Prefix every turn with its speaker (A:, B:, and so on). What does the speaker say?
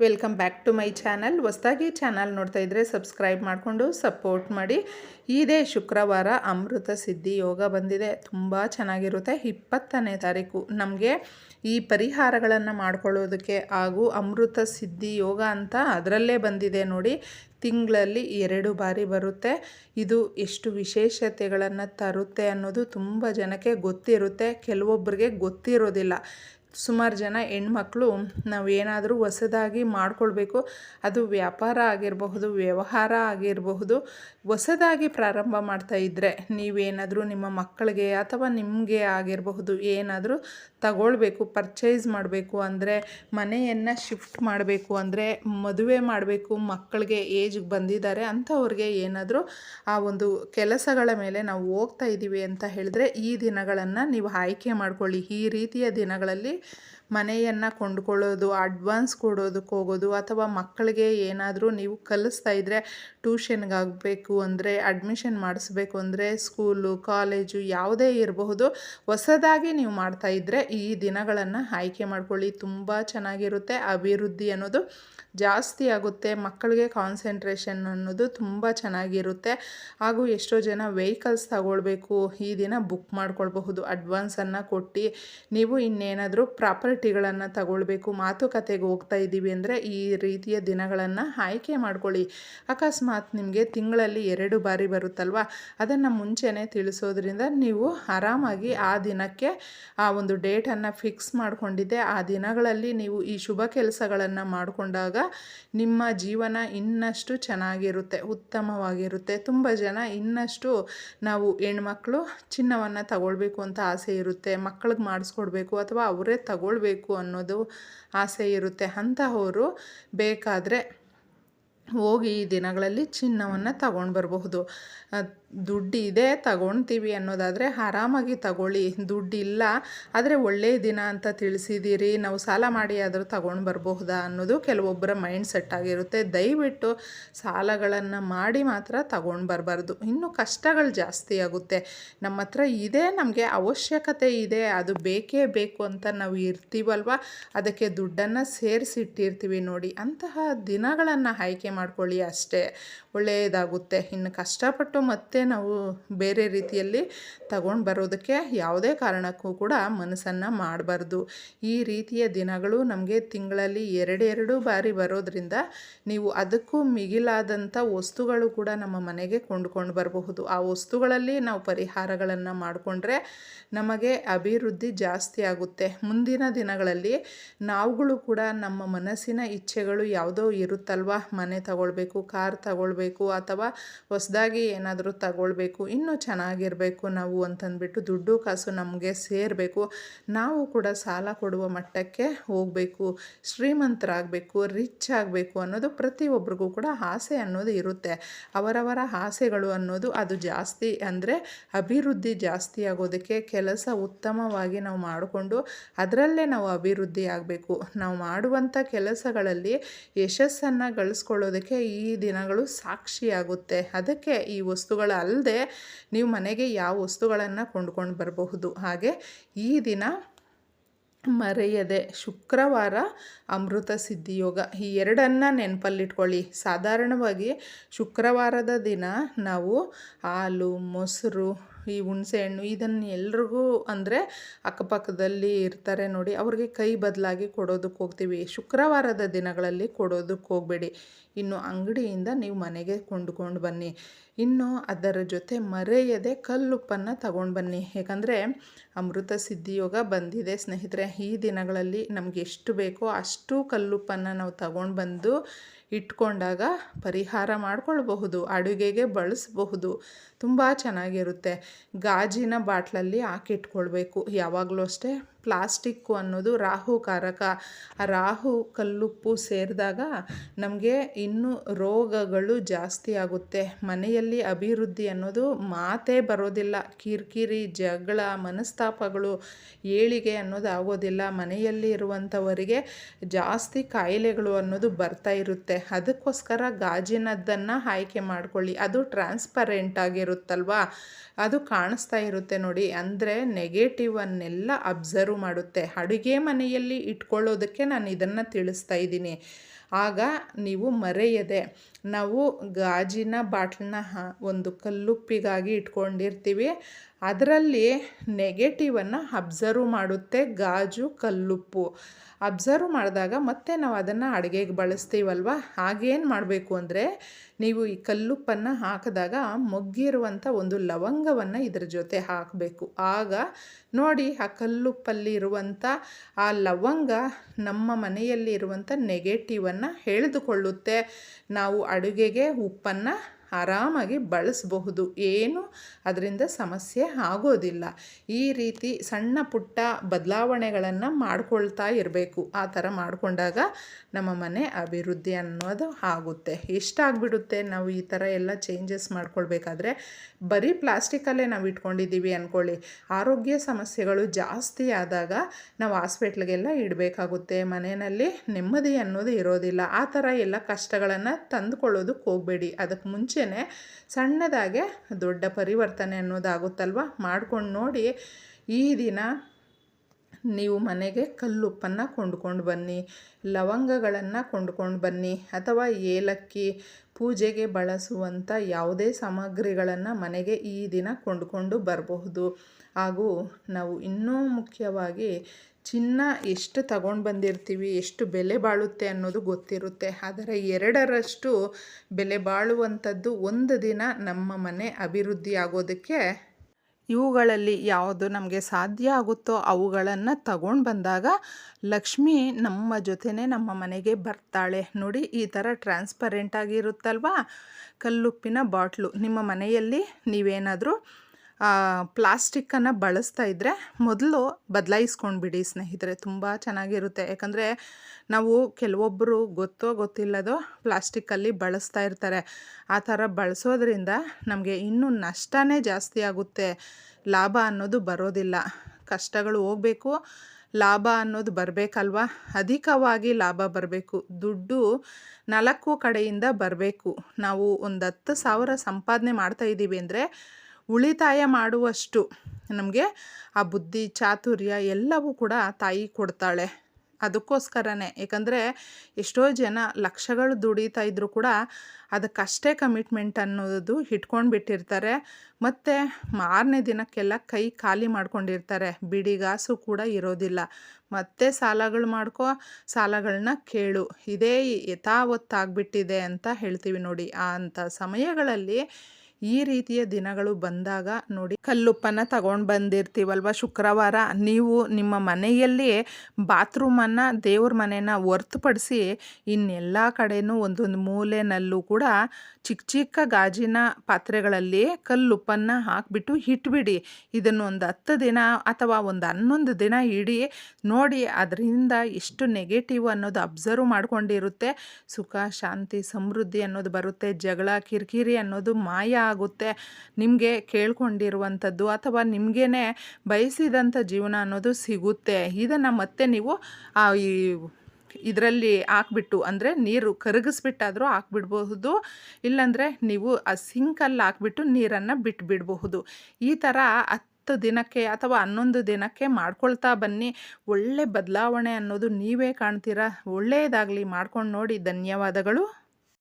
A: Welcome back to my channel. ಹೊಸ್ದಾಗಿ channel ನೋಡ್ತಾ ಇದ್ದರೆ ಸಬ್ಸ್ಕ್ರೈಬ್ ಮಾಡಿಕೊಂಡು ಸಪೋರ್ಟ್ ಮಾಡಿ. ಇದೇ ಶುಕ್ರವಾರ ಅಮೃತ ಸಿದ್ಧಿ ಯೋಗ ಬಂದಿದೆ. ತುಂಬ ಚೆನ್ನಾಗಿರುತ್ತೆ. ಇಪ್ಪತ್ತನೇ ತಾರೀಕು ನಮಗೆ ಈ ಪರಿಹಾರಗಳನ್ನು ಮಾಡ್ಕೊಳ್ಳೋದಕ್ಕೆ ಹಾಗೂ ಅಮೃತ ಸಿದ್ಧಿ ಯೋಗ ಅಂತ ಅದರಲ್ಲೇ ಬಂದಿದೆ ನೋಡಿ. ತಿಂಗಳಲ್ಲಿ ಎರಡು ಬಾರಿ ಬರುತ್ತೆ. ಇದು ಎಷ್ಟು ವಿಶೇಷತೆಗಳನ್ನು ತರುತ್ತೆ ಅನ್ನೋದು ತುಂಬ ಜನಕ್ಕೆ ಗೊತ್ತಿರುತ್ತೆ. ಕೆಲವೊಬ್ಬರಿಗೆ ಗೊತ್ತಿರೋದಿಲ್ಲ. ಸುಮಾರು ಜನ ಹೆಣ್ಮಕ್ಳು ನಾವು ಏನಾದರೂ ಹೊಸದಾಗಿ ಮಾಡಿಕೊಳ್ಬೇಕು. ಅದು ವ್ಯಾಪಾರ ಆಗಿರಬಹುದು, ವ್ಯವಹಾರ ಆಗಿರಬಹುದು, ಹೊಸದಾಗಿ ಪ್ರಾರಂಭ ಮಾಡ್ತಾ ಇದ್ದರೆ ನೀವೇನಾದರೂ ನಿಮ್ಮ ಮಕ್ಕಳಿಗೆ ಅಥವಾ ನಿಮಗೆ ಆಗಿರಬಹುದು ಏನಾದರೂ ತಗೊಳ್ಬೇಕು ಪರ್ಚೇಸ್ ಮಾಡಬೇಕು ಅಂದರೆ ಮನೆಯನ್ನು ಶಿಫ್ಟ್ ಮಾಡಬೇಕು ಅಂದರೆ ಮದುವೆ ಮಾಡಬೇಕು, ಮಕ್ಕಳಿಗೆ ಏಜ್ಗೆ ಬಂದಿದ್ದಾರೆ ಅಂಥವ್ರಿಗೆ ಏನಾದರೂ ಆ ಒಂದು ಕೆಲಸಗಳ ಮೇಲೆ ನಾವು ಹೋಗ್ತಾ ಇದ್ದೀವಿ ಅಂತ ಹೇಳಿದ್ರೆ ಈ ದಿನಗಳನ್ನು ನೀವು ಆಯ್ಕೆ ಮಾಡ್ಕೊಳ್ಳಿ. ಈ ರೀತಿಯ ದಿನಗಳಲ್ಲಿ ಮನೆಯನ್ನು ಕೊಂಡ್ಕೊಳ್ಳೋದು ಅಡ್ವಾನ್ಸ್ ಕೊಡೋದಕ್ಕೆ ಹೋಗೋದು ಅಥವಾ ಮಕ್ಕಳಿಗೆ ಏನಾದರೂ ನೀವು ಕಲಿಸ್ತಾ ಇದ್ದರೆ ಟ್ಯೂಷನ್ಗಾಗಬೇಕು ಅಂದರೆ ಅಡ್ಮಿಷನ್ ಮಾಡಿಸ್ಬೇಕು ಅಂದರೆ ಸ್ಕೂಲು ಕಾಲೇಜು ಯಾವುದೇ ಇರಬಹುದು, ಹೊಸದಾಗಿ ನೀವು ಮಾಡ್ತಾ ಇದ್ದರೆ ಈ ದಿನಗಳನ್ನು ಆಯ್ಕೆ ಮಾಡ್ಕೊಳ್ಳಿ. ತುಂಬ ಚೆನ್ನಾಗಿರುತ್ತೆ ಅಭಿವೃದ್ಧಿ ಅನ್ನೋದು. ಜಾಸ್ತಿ ಆಗುತ್ತೆ ಮಕ್ಕಳಿಗೆ ಕಾನ್ಸಂಟ್ರೇಷನ್ ಅನ್ನೋದು ತುಂಬ ಚೆನ್ನಾಗಿರುತ್ತೆ. ಹಾಗೂ ಎಷ್ಟೋ ಜನ ವೆಹಿಕಲ್ಸ್ ತಗೊಳ್ಬೇಕು, ಈ ದಿನ ಬುಕ್ ಮಾಡ್ಕೊಳ್ಬಹುದು ಅಡ್ವಾನ್ಸನ್ನು ಕೊಟ್ಟು ನೀವು ಇನ್ನೇನಾದರೂ ಪ್ರಾಪರ್ಟಿಗಳನ್ನು ತಗೊಳ್ಬೇಕು, ಮಾತುಕತೆಗೆ ಹೋಗ್ತಾ ಇದ್ದೀವಿ ಅಂದರೆ ಈ ರೀತಿಯ ದಿನಗಳನ್ನು ಆಯ್ಕೆ ಮಾಡ್ಕೊಳ್ಳಿ. ಅಕಸ್ಮಾತ್ ನಿಮಗೆ ತಿಂಗಳಲ್ಲಿ ಎರಡು ಬಾರಿ ಬರುತ್ತಲ್ವ? ಅದನ್ನು ಮುಂಚೆನೇ ತಿಳಿಸೋದ್ರಿಂದ ನೀವು ಆರಾಮಾಗಿ ಆ ದಿನಕ್ಕೆ ಆ ಒಂದು ಡೇಟನ್ನು ಫಿಕ್ಸ್ ಮಾಡಿಕೊಂಡಿದ್ದೆ. ಆ ದಿನಗಳಲ್ಲಿ ನೀವು ಈ ಶುಭ ಕೆಲಸಗಳನ್ನು ಮಾಡಿಕೊಂಡಾಗ ನಿಮ್ಮ ಜೀವನ ಇನ್ನಷ್ಟು ಚೆನ್ನಾಗಿರುತ್ತೆ, ಉತ್ತಮವಾಗಿರುತ್ತೆ. ತುಂಬ ಜನ ಇನ್ನಷ್ಟು ನಾವು ಹೆಣ್ಮಕ್ಳು ಚಿನ್ನವನ್ನು ತಗೊಳ್ಬೇಕು ಅಂತ ಆಸೆ ಇರುತ್ತೆ ಮಕ್ಕಳಿಗೆ ಮಾಡಿಸ್ಕೊಡ್ಬೇಕು ಅಥವಾ ಅವರೇ ತಗೊಳ್ಬೇಕು ಅನ್ನೋದು ಆಸೆ ಇರುತ್ತೆ. ಅಂತಹವರು ಬೇಕಾದರೆ ಹೋಗಿ ಈ ದಿನಗಳಲ್ಲಿ ಚಿನ್ನವನ್ನು ತಗೊಂಡು ಬರಬಹುದು ದುಡ್ಡು ಇದೆ ತಗೊಳ್ತೀವಿ ಅನ್ನೋದಾದರೆ ಆರಾಮಾಗಿ ತಗೊಳ್ಳಿ. ದುಡ್ಡಿಲ್ಲ ಆದರೆ ಒಳ್ಳೆಯ ದಿನ ಅಂತ ತಿಳಿಸಿದ್ದೀರಿ ನಾವು ಸಾಲ ಮಾಡಿ ಆದರೂ ತಗೊಂಡು ಬರಬಹುದಾ ಅನ್ನೋದು ಕೆಲವೊಬ್ಬರ ಮೈಂಡ್ ಸೆಟ್ ಆಗಿರುತ್ತೆ. ದಯವಿಟ್ಟು ಸಾಲಗಳನ್ನು ಮಾಡಿ ಮಾತ್ರ ತಗೊಂಡು ಬರಬಾರ್ದು. ಇನ್ನು ಕಷ್ಟಗಳು ಜಾಸ್ತಿ ಆಗುತ್ತೆ. ನಮ್ಮ ಹತ್ರ ಇದೆ, ನಮಗೆ ಅವಶ್ಯಕತೆ ಇದೆ. ಅದು ಬೇಕೇ ಬೇಕು ಅಂತ ನಾವು ಇರ್ತೀವಲ್ವ? ಅದಕ್ಕೆ ದುಡ್ಡನ್ನು ಸೇರಿಸಿಟ್ಟಿರ್ತೀವಿ ನೋಡಿ. ಅಂತಹ ದಿನಗಳನ್ನು ಆಯ್ಕೆ ಮಾಡ್ಕೊಳ್ಳಿ ಅಷ್ಟೇ. ಒಳ್ಳೆಯದಾಗುತ್ತೆ. ಇನ್ನು ಕಷ್ಟಪಟ್ಟು ಮತ್ತೆ ನಾವು ಬೇರೆ ರೀತಿಯಲ್ಲಿ ತಗೊಂಡು ಬರೋದಕ್ಕೆ ಯಾವುದೇ ಕಾರಣಕ್ಕೂ ಕೂಡ ಮನಸ್ಸನ್ನು ಮಾಡಬಾರ್ದು. ಈ ರೀತಿಯ ದಿನಗಳು ನಮಗೆ ತಿಂಗಳಲ್ಲಿ ಎರಡೆರಡು ಬಾರಿ ಬರೋದ್ರಿಂದ ನೀವು ಅದಕ್ಕೂ ಮಿಗಿಲಾದಂಥ ವಸ್ತುಗಳು ಕೂಡ ನಮ್ಮ ಮನೆಗೆ ಕೊಂಡುಕೊಂಡು ಬರಬಹುದು. ಆ ವಸ್ತುಗಳಲ್ಲಿ ನಾವು ಪರಿಹಾರಗಳನ್ನು ಮಾಡಿಕೊಂಡ್ರೆ ನಮಗೆ ಅಭಿವೃದ್ಧಿ ಜಾಸ್ತಿ ಆಗುತ್ತೆ. ಮುಂದಿನ ದಿನಗಳಲ್ಲಿ ನಾವುಗಳು ಕೂಡ ನಮ್ಮ ಮನಸ್ಸಿನ ಇಚ್ಛೆಗಳು ಯಾವುದೋ ಇರುತ್ತಲ್ವ? ಮನೆ ತಗೊಳ್ಬೇಕು, ಕಾರ್ ತಗೊಳ್ಬೇಕು ಅಥವಾ ಹೊಸದಾಗಿ ಏನಾದರೂ ತಗೊಳ್ಬೇಕು, ಇನ್ನೂ ಚೆನ್ನಾಗಿರಬೇಕು ನಾವು ಅಂತಂದ್ಬಿಟ್ಟು ದುಡ್ಡು ಕಾಸು ನಮಗೆ ಸೇರಬೇಕು. ನಾವು ಕೂಡ ಸಾಲ ಕೊಡುವ ಮಟ್ಟಕ್ಕೆ ಹೋಗಬೇಕು, ಶ್ರೀಮಂತರಾಗಬೇಕು, ರಿಚ್ ಆಗಬೇಕು ಅನ್ನೋದು ಪ್ರತಿಯೊಬ್ಬರಿಗೂ ಕೂಡ ಆಸೆ ಅನ್ನೋದು ಇರುತ್ತೆ. ಅವರವರ ಆಸೆಗಳು ಅನ್ನೋದು ಅದು ಜಾಸ್ತಿ ಅಂದರೆ ಅಭಿವೃದ್ಧಿ ಜಾಸ್ತಿ ಆಗೋದಕ್ಕೆ ಕೆಲಸ ಉತ್ತಮವಾಗಿ ನಾವು ಮಾಡಿಕೊಂಡು ಅದರಲ್ಲೇ ನಾವು ಅಭಿವೃದ್ಧಿ ಆಗಬೇಕು. ನಾವು ಮಾಡುವಂಥ ಕೆಲಸಗಳಲ್ಲಿ ಯಶಸ್ಸನ್ನು ಗಳಿಸ್ಕೊಳ್ಳೋದಕ್ಕೆ ಈ ದಿನಗಳು ಸಾಕ್ಷಿಯಾಗುತ್ತೆ ಅದಕ್ಕೆ ಈ ವಸ್ತುಗಳ ಅಲ್ಲದೆ ನೀವು ಮನೆಗೆ ಯಾವ ವಸ್ತುಗಳನ್ನು ಕೊಂಡ್ಕೊಂಡು ಬರಬಹುದು. ಹಾಗೆ ಈ ದಿನ ಮರೆಯದೆ ಶುಕ್ರವಾರ ಅಮೃತ ಸಿದ್ಧಿಯೋಗ ಈ ಎರಡನ್ನು ನೆನಪಲ್ಲಿಟ್ಕೊಳ್ಳಿ. ಸಾಧಾರಣವಾಗಿ ಶುಕ್ರವಾರದ ದಿನ ನಾವು ಹಾಲು, ಮೊಸರು ಈ ಹುಣಸೆಹಣ್ಣು ಇದನ್ನು ಎಲ್ರಿಗೂ ಅಂದರೆ ಅಕ್ಕಪಕ್ಕದಲ್ಲಿ ಇರ್ತಾರೆ ನೋಡಿ. ಅವ್ರಿಗೆ ಕೈ ಬದಲಾಗಿ ಕೊಡೋದಕ್ಕೆ ಹೋಗ್ತೀವಿ. ಶುಕ್ರವಾರದ ದಿನಗಳಲ್ಲಿ ಕೊಡೋದಕ್ಕೆ ಹೋಗಬೇಡಿ. ಇನ್ನು ಅಂಗಡಿಯಿಂದ ನೀವು ಮನೆಗೆ ಕೊಂಡುಕೊಂಡು ಬನ್ನಿ. ಇನ್ನು ಅದರ ಜೊತೆ ಮರೆಯದೆ ಕಲ್ಲುಪ್ಪನ್ನು ತಗೊಂಡು ಬನ್ನಿ. ಯಾಕಂದರೆ ಅಮೃತ ಸಿದ್ಧಿಯೋಗ ಬಂದಿದೆ ಸ್ನೇಹಿತರೆ. ಈ ದಿನಗಳಲ್ಲಿ ನಮಗೆ ಎಷ್ಟು ಬೇಕೋ ಅಷ್ಟು ಕಲ್ಲುಪ್ಪನ್ನು ನಾವು ತಗೊಂಡು ಬಂದು ಇಟ್ಕೊಂಡಾಗ ಪರಿಹಾರ ಮಾಡಿಕೊಳ್ಬಹುದು ಅಡುಗೆಗೆ ಬಳಸಬಹುದು. ತುಂಬ ಚೆನ್ನಾಗಿರುತ್ತೆ. ಗಾಜಿನ ಬಾಟ್ಲಲ್ಲಿ ಹಾಕಿಟ್ಕೊಳ್ಬೇಕು. ಯಾವಾಗಲೂ ಅಷ್ಟೇ. ಪ್ಲಾಸ್ಟಿಕ್ಕು ಅನ್ನೋದು ರಾಹುಕಾರಕ. ಆ ರಾಹು ಕಲ್ಲುಪ್ಪು ಸೇರಿದಾಗ ನಮಗೆ ಇನ್ನೂ ರೋಗಗಳು ಜಾಸ್ತಿ ಆಗುತ್ತೆ. ಮನೆಯಲ್ಲಿ ಅಭಿವೃದ್ಧಿ ಅನ್ನೋದು ಮಾತೇ ಬರೋದಿಲ್ಲ. ಕಿರಿಕಿರಿ, ಜಗಳ, ಮನಸ್ತಾಪಗಳು, ಏಳಿಗೆ ಅನ್ನೋದು ಆಗೋದಿಲ್ಲ. ಮನೆಯಲ್ಲಿ ಇರುವಂಥವರಿಗೆ ಜಾಸ್ತಿ ಕಾಯಿಲೆಗಳು ಅನ್ನೋದು ಬರ್ತಾ ಇರುತ್ತೆ. ಅದಕ್ಕೋಸ್ಕರ ಗಾಜಿನದ್ದನ್ನು ಆಯ್ಕೆ ಮಾಡ್ಕೊಳ್ಳಿ. ಅದು ಟ್ರಾನ್ಸ್ಪರೆಂಟ್ ಆಗಿರುತ್ತಲ್ವಾ? ಅದು ಕಾಣಿಸ್ತಾ ಇರುತ್ತೆ ನೋಡಿ. ಅಂದರೆ ನೆಗೆಟಿವನ್ನೆಲ್ಲ ಅಬ್ಸರ್ವ್ ಅಬ್ಸರ್ವ್ ಮಾಡುತ್ತೆ. ಅಡುಗೆ ಮನೆಯಲ್ಲಿ ಇಟ್ಕೊಳ್ಳೋದಕ್ಕೆ ನಾನು ಇದನ್ನು ತಿಳಿಸ್ತಾ ಇದ್ದೀನಿ. ಆಗ ನೀವು ಮರೆಯದೆ ನಾವು ಗಾಜಿನ ಬಾಟ್ಲನ್ನ ಒಂದು ಕಲ್ಲುಪ್ಪಿಗಾಗಿ ಇಟ್ಕೊಂಡಿರ್ತೀವಿ. ಅದರಲ್ಲಿ ನೆಗೆಟಿವನ್ನು ಅಬ್ಸರ್ವ್ ಮಾಡುತ್ತೆ ಗಾಜು, ಕಲ್ಲುಪ್ಪು. ಅಬ್ಸರ್ವ್ ಮಾಡಿದಾಗ ಮತ್ತೆ ನಾವು ಅದನ್ನು ಅಡುಗೆಗೆ ಬಳಸ್ತೀವಲ್ವ? ಹಾಗೇನು ಮಾಡಬೇಕು ಅಂದರೆ ನೀವು ಈ ಕಲ್ಲುಪ್ಪನ್ನು ಹಾಕಿದಾಗ ಮೊಗ್ಗಿರುವಂಥ ಒಂದು ಲವಂಗವನ್ನು ಇದ್ರ ಜೊತೆ ಹಾಕಬೇಕು. ಆಗ ನೋಡಿ ಆ ಕಲ್ಲುಪ್ಪಲ್ಲಿ ಇರುವಂಥ ಆ ಲವಂಗ ನಮ್ಮ ಮನೆಯಲ್ಲಿ ಇರುವಂಥ ನೆಗೆಟಿವನ್ನು ಎಳೆದುಕೊಳ್ಳುತ್ತೆ ನಾವು ಅಡುಗೆಗೆ ಉಪ್ಪನ್ನು ಆರಾಮಾಗಿ ಬಳಸಬಹುದು. ಏನು ಅದರಿಂದ ಸಮಸ್ಯೆ ಆಗೋದಿಲ್ಲ. ಈ ರೀತಿ ಸಣ್ಣ ಪುಟ್ಟ ಬದಲಾವಣೆಗಳನ್ನು ಮಾಡ್ಕೊಳ್ತಾ ಇರಬೇಕು. ಆ ಥರ ಮಾಡಿಕೊಂಡಾಗ ನಮ್ಮ ಮನೆ ಅಭಿವೃದ್ಧಿ ಅನ್ನೋದು ಆಗುತ್ತೆ. ಎಷ್ಟಾಗ್ಬಿಡುತ್ತೆ ನಾವು ಈ ಥರ ಎಲ್ಲ ಚೇಂಜಸ್ ಮಾಡ್ಕೊಳ್ಬೇಕಾದ್ರೆ ಬರೀ ಪ್ಲಾಸ್ಟಿಕಲ್ಲೇ ನಾವು ಇಟ್ಕೊಂಡಿದ್ದೀವಿ ಅಂದ್ಕೊಳ್ಳಿ ಆರೋಗ್ಯ ಸಮಸ್ಯೆಗಳು ಜಾಸ್ತಿ ಆದಾಗ ನಾವು ಹಾಸ್ಪಿಟ್ಲಿಗೆಲ್ಲ ಇಡಬೇಕಾಗುತ್ತೆ. ಮನೆಯಲ್ಲಿ ನೆಮ್ಮದಿ ಅನ್ನೋದು ಇರೋದಿಲ್ಲ. ಆ ಥರ ಎಲ್ಲ ಕಷ್ಟಗಳನ್ನು ತಂದುಕೊಳ್ಳೋದಕ್ಕೆ ಹೋಗಬೇಡಿ. ಅದಕ್ಕೆ ಮುಂಚೆನೇ ಸಣ್ಣದಾಗೆ ದೊಡ್ಡ ಪರಿವರ್ತನೆ ಅನ್ನೋದಾಗುತ್ತಲ್ವ? ಮಾಡ್ಕೊಂಡು ನೋಡಿ ಈ ದಿನ ನೀವು ಮನೆಗೆ ಕಲ್ಲುಪ್ಪನ್ನು ಕೊಂಡ್ಕೊಂಡು ಬನ್ನಿ, ಲವಂಗಗಳನ್ನು ಕೊಂಡ್ಕೊಂಡು ಬನ್ನಿ ಅಥವಾ ಏಲಕ್ಕಿ ಪೂಜೆಗೆ ಬಳಸುವಂಥ ಯಾವುದೇ ಸಾಮಗ್ರಿಗಳನ್ನು ಮನೆಗೆ ಈ ದಿನ ಕೊಂಡ್ಕೊಂಡು ಬರಬಹುದು. ಹಾಗೂ ನಾವು ಇನ್ನೂ ಮುಖ್ಯವಾಗಿ ಚಿನ್ನ ಎಷ್ಟು ತಗೊಂಡು ಬಂದಿರ್ತೀವಿ, ಎಷ್ಟು ಬೆಲೆ ಬಾಳುತ್ತೆ ಅನ್ನೋದು ಗೊತ್ತಿರುತ್ತೆ. ಆದರೆ ಎರಡರಷ್ಟು ಬೆಲೆ ಬಾಳುವಂಥದ್ದು ಒಂದು ದಿನ ನಮ್ಮ ಮನೆ ಅಭಿವೃದ್ಧಿ ಆಗೋದಕ್ಕೆ ಇವುಗಳಲ್ಲಿ ಯಾವುದು ನಮಗೆ ಸಾಧ್ಯ ಆಗುತ್ತೋ ಅವುಗಳನ್ನು ತಗೊಂಡು ಬಂದಾಗ ಲಕ್ಷ್ಮಿ ನಮ್ಮ ಜೊತೆನೇ ನಮ್ಮ ಮನೆಗೆ ಬರ್ತಾಳೆ. ನೋಡಿ, ಈ ಥರ ಟ್ರಾನ್ಸ್ಪರೆಂಟ್ ಆಗಿರುತ್ತಲ್ವಾ? ಕಲ್ಲುಪ್ಪಿನ ಬಾಟ್ಲು. ನಿಮ್ಮ ಮನೆಯಲ್ಲಿ ನೀವೇನಾದರೂ ಪ್ಲಾಸ್ಟಿಕ್ಕನ್ನು ಬಳಸ್ತಾ ಇದ್ದರೆ ಮೊದಲು ಬದಲಾಯಿಸ್ಕೊಂಡ್ಬಿಡಿ ಸ್ನೇಹಿತರೆ, ತುಂಬ ಚೆನ್ನಾಗಿರುತ್ತೆ. ಯಾಕಂದರೆ ನಾವು ಕೆಲವೊಬ್ಬರು ಗೊತ್ತೋ ಗೊತ್ತಿಲ್ಲದೋ ಪ್ಲಾಸ್ಟಿಕ್ಕಲ್ಲಿ ಬಳಸ್ತಾ ಇರ್ತಾರೆ. ಆ ಥರ ಬಳಸೋದ್ರಿಂದ ನಮಗೆ ಇನ್ನೂ ನಷ್ಟನೇ ಜಾಸ್ತಿ ಆಗುತ್ತೆ. ಲಾಭ ಅನ್ನೋದು ಬರೋದಿಲ್ಲ. ಕಷ್ಟಗಳು ಹೋಗಬೇಕು, ಲಾಭ ಅನ್ನೋದು ಬರಬೇಕಲ್ವ? ಅಧಿಕವಾಗಿ ಲಾಭ ಬರಬೇಕು. ದುಡ್ಡು ನಾಲ್ಕು ಕಡೆಯಿಂದ ಬರಬೇಕು. ನಾವು ಒಂದು ಹತ್ತು ಸಾವಿರ ಸಂಪಾದನೆ ಮಾಡ್ತಾ ಇದ್ದೀವಿ ಅಂದರೆ ಉಳಿತಾಯ ಮಾಡುವಷ್ಟು ನಮಗೆ ಆ ಬುದ್ಧಿ, ಚಾತುರ್ಯ ಎಲ್ಲವೂ ಕೂಡ ತಾಯಿ ಕೊಡ್ತಾಳೆ. ಅದಕ್ಕೋಸ್ಕರನೇ. ಏಕೆಂದರೆ ಎಷ್ಟೋ ಜನ ಲಕ್ಷಗಳು ದುಡಿತಾ ಇದ್ದರೂ ಕೂಡ ಅದಕ್ಕಷ್ಟೇ ಕಮಿಟ್ಮೆಂಟ್ ಅನ್ನೋದು ಇಟ್ಕೊಂಡು ಬಿಟ್ಟಿರ್ತಾರೆ ಮತ್ತು ಮಾರನೇ ದಿನಕ್ಕೆಲ್ಲ ಕೈ ಖಾಲಿ ಮಾಡ್ಕೊಂಡಿರ್ತಾರೆ. ಬಿಡಿಗಾಸು ಕೂಡ ಇರೋದಿಲ್ಲ. ಮತ್ತೆ ಸಾಲಗಳು ಮಾಡ್ಕೋ ಸಾಲಗಳನ್ನ ಕೇಳು. ಇದೇ ಯಥಾವತ್ತಾಗ್ಬಿಟ್ಟಿದೆ ಅಂತ ಹೇಳ್ತೀವಿ ನೋಡಿ. ಅಂಥ ಸಮಯಗಳಲ್ಲಿ ಈ ರೀತಿಯ ದಿನಗಳು ಬಂದಾಗ ನೋಡಿ ಕಲ್ಲುಪ್ಪನ್ನು ತಗೊಂಡು ಬಂದಿರ್ತೀವಲ್ವ ಶುಕ್ರವಾರ. ನೀವು ನಿಮ್ಮ ಮನೆಯಲ್ಲಿ ಬಾತ್ರೂಮನ್ನು ದೇವ್ರ ಮನೆನ ಹೊರ್ತುಪಡಿಸಿ ಇನ್ನೆಲ್ಲ ಕಡೆಯೂ ಒಂದೊಂದು ಮೂಲೆಯಲ್ಲೂ ಕೂಡ ಚಿಕ್ಕ ಚಿಕ್ಕ ಗಾಜಿನ ಪಾತ್ರೆಗಳಲ್ಲಿ ಕಲ್ಲುಪ್ಪನ್ನು ಹಾಕಿಬಿಟ್ಟು ಇಟ್ಬಿಡಿ. ಇದನ್ನು ಒಂದು ಹತ್ತು ದಿನ ಅಥವಾ ಒಂದು ಹನ್ನೊಂದು ದಿನ ಇಡಿ. ನೋಡಿ ಅದರಿಂದ ಎಷ್ಟು ನೆಗೆಟಿವ್ ಅನ್ನೋದು ಅಬ್ಸರ್ವ್ ಮಾಡ್ಕೊಂಡಿರುತ್ತೆ. ಸುಖ, ಶಾಂತಿ, ಸಮೃದ್ಧಿ ಅನ್ನೋದು ಬರುತ್ತೆ. ಜಗಳ, ಕಿರಿಕಿರಿ ಅನ್ನೋದು ಮಾಯ ಆಗುತ್ತೆ ನಿಮಗೆ ಕೇಳ್ಕೊಂಡಿರುವಂಥದ್ದು ಅಥವಾ ನಿಮಗೇ ಬಯಸಿದಂಥ ಜೀವನ ಅನ್ನೋದು ಸಿಗುತ್ತೆ. ಇದನ್ನು ಮತ್ತೆ ನೀವು ಈ ಇದರಲ್ಲಿ ಹಾಕ್ಬಿಟ್ಟು ಅಂದರೆ ನೀರು ಕರಗಿಸ್ಬಿಟ್ಟಾದರೂ ಹಾಕ್ಬಿಡ್ಬಹುದು. ಇಲ್ಲಾಂದರೆ ನೀವು ಆ ಸಿಂಕಲ್ಲಿ ಹಾಕ್ಬಿಟ್ಟು ನೀರನ್ನು ಬಿಟ್ಬಿಡಬಹುದು. ಈ ಥರ ಹತ್ತು ದಿನಕ್ಕೆ ಅಥವಾ ಹನ್ನೊಂದು ದಿನಕ್ಕೆ ಮಾಡ್ಕೊಳ್ತಾ ಬನ್ನಿ. ಒಳ್ಳೆ ಬದಲಾವಣೆ ಅನ್ನೋದು ನೀವೇ ಕಾಣ್ತೀರಾ? ಒಳ್ಳೆಯದಾಗಲಿ ಮಾಡ್ಕೊಂಡು ನೋಡಿ. ಧನ್ಯವಾದಗಳು.